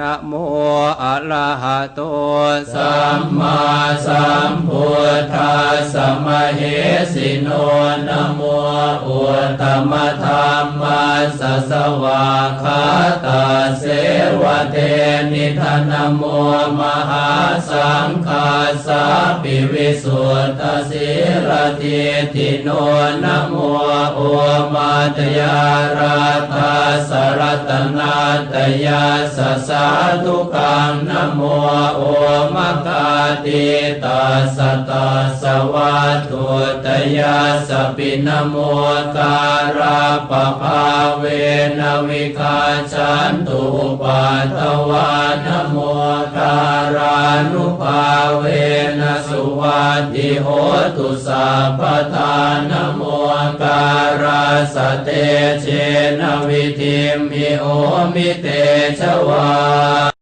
นะโมอะระหะโตสัมมาสัมพุทธัสสะ เหสิโนนโมอุตมะธรรมัสสะวาคาตาเสวะเทนิทานโมมหาสังฆาสาปิวิสุทธสิรติทิโนนโมโอมาตยาราธาสรตนาตยาสสาธุกังนโมโอมะกาติตาสตาสวัตถุตยาสปินโมการาปภาเวนวิคาชันตุปัตวานโมการานุภาเวนสุวัติโหตุสัพทานโมการาสเตเชนวิธิมิโอมิเตชวา